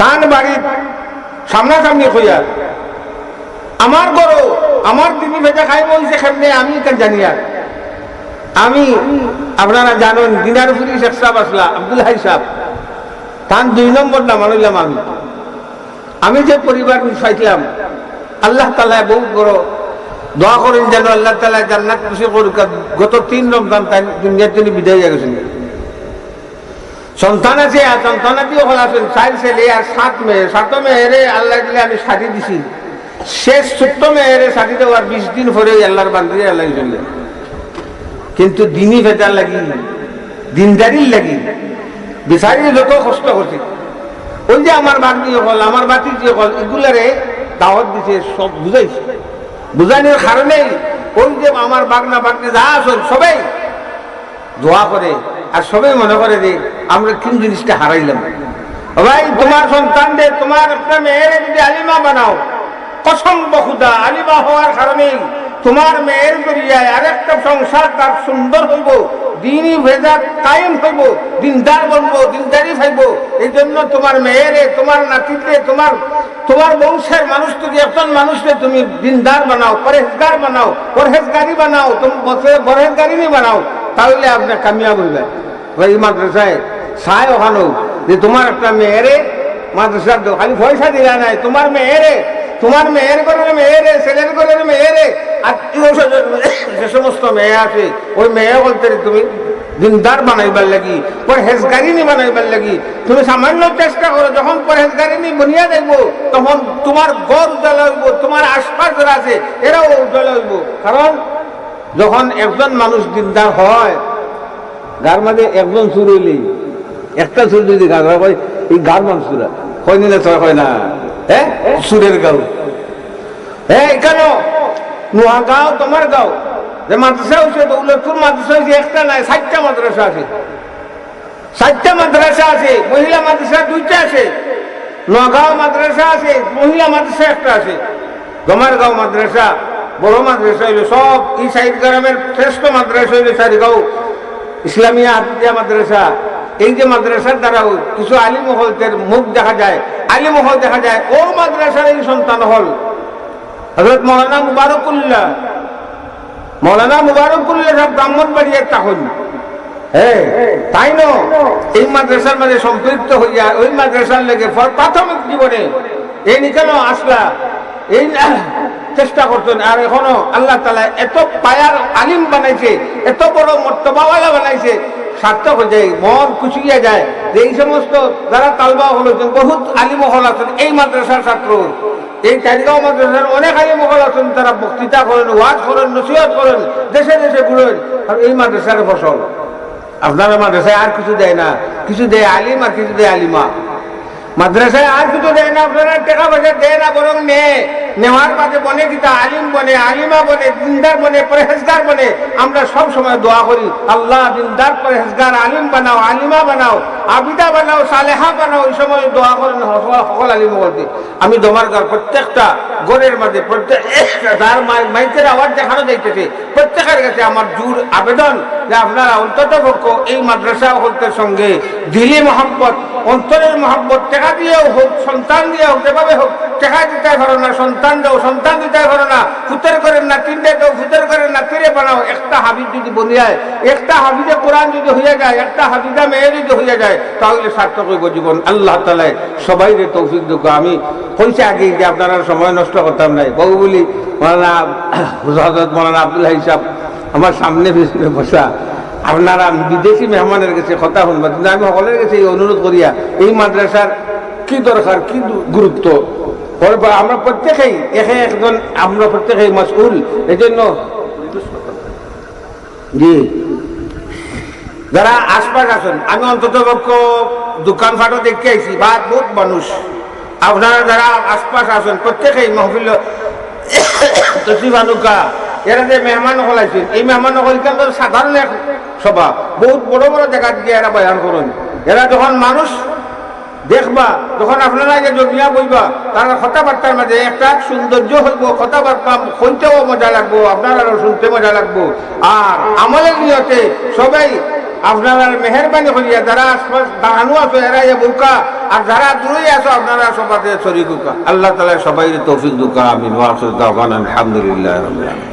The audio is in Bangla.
তান বাড়ি সামনাসামনি হইয়া। আমার গরো আমার দিদি ভেজা খাই বলছে আমি জানি আর আমি, আপনারা জানেন, দিনারপুরি শেখ সাহেব আসলা আব্দুল হাই দুই নম্বর আমি। আমি যে পরিবার পাইছিলাম আল্লাহ তালা বহু বড় দোয়া করেন যেন আল্লাহ তালা জান্নাত খুশি করুক। গত তিন রমজান তাই দুনিয়ার তিনি বিদায় গেছেন। সন্তান আছে আর সন্তানাতিও হল আছেন চার ছেলে আর সাত মেয়ে। সাত মেয়েরে আল্লাহ দিলে আমি শাড়ি দিছি। শেষ ছোট্ট মেয়েরে শাড়ি দেওয়ার বিশ দিন পরে আল্লাহর বান্ধিয়ে আল্লাহ চলে কিন্তু দিনই ভেজার লাগি, দিনদারির লাগি। বিচারি যত কষ্ট করছে। ওই যে আমার বাগনি হল আমার বাতি যে হল এগুলারে দাওয়াত দিছে, সব বুঝাইছে। বুঝানোর কারণে ওই যে আমার বাগনা, বাগনি যা আসল সবাই দোয়া করে। আর সবাই মনে করে যে আমরা কোন জিনিসটা হারাইলাম? ভাই, তোমার সন্তানদের, তোমার একটা মেয়ের যদি আলিমা বানাও, কসম বহুদা আলিমা হওয়ার কারণে তোমার মেয়ের জরিয়ায় আরেকটা সংসার তার সুন্দর হইব, দিনই ভেজা কায়েম হইব, দিনদার বলব, দিনদারি হইব। এই জন্য তোমার মেয়েরে, তোমার নাতিতে তোমার তোমার বংশের মানুষ যদি একজন মানুষকে তুমি দিনদার বানাও পরেজগার বানাও, পরহেজগারি বানাও, তুমি বসে পরহেজগারি বানাও তাহলে আপনার কামিয়াব হইবে ওই মাদ্রাসায় সায় ওখানেও যে তোমার একটা মেয়েরে মাদ্রাসার খালি পয়সা দিলা নাই, তোমার মেয়েরে, তোমার মেয়ের করে মেয়েরে, ছেলের করে মেয়েরে, আত্মীয় যে সমস্ত মেয়ে আছে, ওই মেয়ে বলতে তুমি দিনদার বানাইবার লাগি পরহেজগারিনী বানাইবার লাগি, তুমি সামান্য চেষ্টা করো, যখন পরহেজগারিনী বনিয়া দেখব তখন তোমার গড় উজ্জ্বল হইব, তোমার আশপাশ যারা আছে, এরাও উজ্জ্বল হইব। কারণ যখন একজন মানুষ দিনদার হয়, গার মাঝে একজন সুর হইলেই একটা সুর যদি গান হয়, এই গার মান সুরা হয়। না তোর হয় না? হ্যাঁ সুরের গাও হ্যাঁ কেন? গাও, তোমার গাও। যে মাদ্রাসা হয়েছে দৌলতপুর মাদ্রাসা হয়েছে একটা নাই ষাটটা মাদ্রাসা আছে। ষাটটা মাদ্রাসা আছে, মহিলা মাদ্রাসা দুইটা আছে। নগাঁও মাদ্রাসা আছে, মহিলা মাদ্রাসা একটা আছে। গমারগাঁও মাদ্রাসা। বড় মাদ্রাসা হইল সব এই সাইড গ্রামের শ্রেষ্ঠ মাদ্রাসা হইল সারিগাঁও ইসলামিয়া হাফিজিয়া মাদ্রাসা। এই যে মাদ্রাসার দ্বারাও কিছু আলিমহলদের মুখ দেখা যায়। আলিমহল দেখা যায়, ও মাদ্রাসার এই সন্তান হল। হজরত মৌলানা মুবারকুল্লাহ। মৌলানা মুবারকুল্লাহ সব ব্রাহ্মণবাড়ি একটা হল হ্যাঁ তাই ন? এই মাদ্রাসার মাঝে সম্পৃক্ত হইয়া, ওই মাদ্রাসার লেগে প্রাথমিক জীবনে এই নিকেন আসলা। এই চেষ্টা করতেন আর এখনও আল্লাহ তালা এত পায়ার আলিম বানাইছে, এত বড় মর্তবাওয়ালা বানাইছে, সার্থক হয়ে যায়, মন খুশিয়া যায় যে এই সমস্ত যারা তালবা হলেছেন বহুত আলিমহল আছেন, এই মাদ্রাসার ছাত্র। এই চারিগাঁও মাদ্রাসার অনেক আলিমহল আছেন, তারা বক্তৃতা করেন, ওয়াজ করেন, নসিহত করেন, দেশে দেশে ঘুরেন, আর এই মাদ্রাসার ফসল। আপনারা মাদ্রাসায় আর কিছু দেয় না, কিছু দেয় আলিম আর কিছু দেয় আলিমা। মাদ্রাসায় আর কিছু দেয় না, আপনারা টাকা পয়সা দেয় না, বরং নে নেওয়ার মাঝে বনে কিতা আলিম বনে, আলিমা বনে, দিনদার বনে, পরেহেজগার বনে, আমরা সব সময় দোয়া করি, আল্লাহ দিনদার, পরেহেজগার, আলিম বানাও, আলিমা বানাও। আবিদা বানাও, সালেহা বানাও, এই সময় দোয়া করেন সকল- আলী বলতে। আমি দমার ঘর, প্রত্যেকটা গড়ের মাঝে, প্রত্যেক তার মাইকের আওয়াজ দেখানো যাইতেছে, প্রত্যেকের কাছে আমার জোর আবেদন যে আপনারা অন্তত পক্ষ এই মাদ্রাসা হলতের সঙ্গে দিলি মহাব্বত, অন্তরের মহাব্বত, টেকা দিয়েও হোক, সন্তান দিয়ে হোক, যেভাবে হোক টেকা দিতে পারো না, সন্তান দাও, সন্তান দিতে পারো না, ফুতের করেন না, তিনটে দাও, ফুতের করেন না, তিরে বানাও, একটা হাবিজ যদি বনিয়ায় একটা হাবিজে কোরআন যদি হয়ে যায়, একটা হাবিজা মেয়ে যদি হয়ে যায়, তাহলে সার্থক হইব জীবন। আল্লাহ তালায় সবাই যে তৌফিক দুঃখ আমি কইছে আগে যে আপনারা সময় নষ্ট করতাম নাই। বহু বলি, মৌলানা হজরত মৌলানা আব্দুল হিসাব, আমার সামনে পিছনে বসা, আপনারা বিদেশি মেহমানের কাছে কথা শুনবা, কিন্তু আমি সকলের কাছে এই অনুরোধ করিয়া, এই মাদ্রাসার কি দরকার, কি গুরুত্ব? আমরা প্রত্যেকেই, একে একজন আমরা প্রত্যেকেই মাসউল এই জন্য জি। যারা আশপাশ আছেন, আমি অন্তত দোকান ফাটও দেখতে আইছি, বা বহুত মানুষ। আপনারা যারা আশপাশ আছেন, প্রত্যেকেই মহফিল এরা যে মেহমান হল এই মেহমান হল সাধারণ এক সভা বহুত বড় বড় জায়গা দিয়ে এরা বয়ান করেন। এরা যখন মানুষ দেখবা, যখন আপনারা যে জমিয়া বইবা, তার কথাবার্তার মাঝে একটা সৌন্দর্য হইব, কথাবার্তা শুনতেও মজা লাগবো আপনারাও শুনতে মজা লাগবো। আর আমলের নিয়তে সবাই আপনারা মেহরবানি করিয়া, যারা আশপাশ দাঁড়ানো আছে, এরা এ বউকা আর যারা দূরে আছো, আপনারা সবাই শরীর আল্লাহ তালা সবাই তৌফিক দুকা ওয়াসুদ আলহামদুলিল্লাহ